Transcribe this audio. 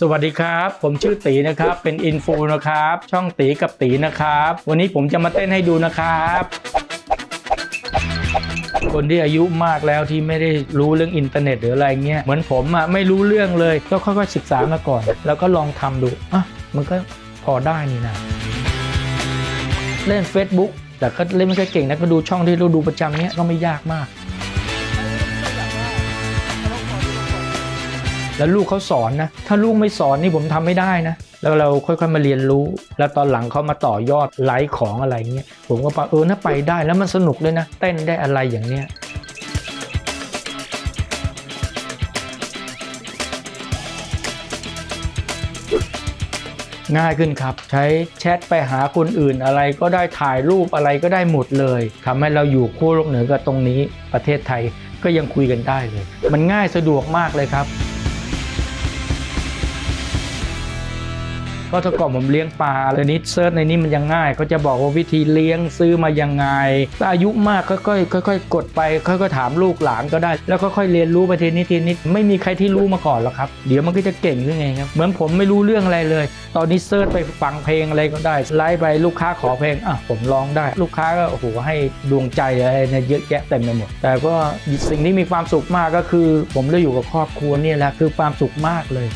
สวัสดีครับ ผมชื่อตีนะครับ เป็นอินฟูนะครับ ช่องตีกับตีนะครับ วันนี้ผมจะมาเต้นให้ดูนะครับ คนที่อายุมากแล้วที่ไม่ได้รู้เรื่องอินเทอร์เน็ตหรืออะไรเงี้ย เหมือนผมอะไม่รู้เรื่องเลย ก็ค่อยๆศึกษามาก่อน แล้วก็ลองทำดูอะมันก็พอได้นี่นะ เล่น Facebook แต่ก็เล่นไม่ค่อยเก่งนะก็ดูช่องที่เราดูประจำเนี้ยก็ไม่ยากมาก แล้วลูกเขาสอนนะ ถ้าลูกไม่สอนนี่ผมทำไม่ได้นะ แล้วเราค่อยๆมาเรียนรู้ แล้วตอนหลังเขามาต่อยอดไลฟ์ของอะไรเงี้ย ผมก็ปเออน่าไปได้แล้วมันสนุกด้วยนะ เต้นได้อะไรอย่างเนี้ยง่ายขึ้นครับ ใช้แชทไปหาคนอื่นอะไรก็ได้ถ่ายรูปอะไรก็ได้หมดเลยทำให้เราอยู่คู่โลกเหนือกับตรงนี้ประเทศไทยก็ยังคุยกันได้เลย มันง่ายสะดวกมากเลยครับ ก็ถ้าก่อนผมเลี้ยงปลาเลยนี้เซิร์ชในนี้มันยังง่ายก็จะบอกว่าวิธีเลี้ยงซื้อมายังไงถ้าอายุมากค่อยๆค่อยๆกดไปค่อยๆถามลูกหลานก็ได้ แล้วค่อยๆเรียนรู้ไปทีนิดทีนิดไม่มีใครที่รู้มาก่อนหรอกครับ เดี๋ยวมันก็จะเก่งขึ้นเองครับเหมือนผมไม่รู้เรื่องอะไรเลย ตอนนี้เซิร์ชไปฟังเพลงอะไรก็ได้ไลฟ์ไปลูกค้าขอเพลงอะผมร้องได้ ลูกค้าก็โอ้โหให้ดวงใจอะไรเนี่ยเยอะแยะเต็มไปหมด แต่ก็สิ่งที่มีความสุขมากก็คือ ผมได้อยู่กับครอบครัวเนี่ยแหละคือความสุขมากเลย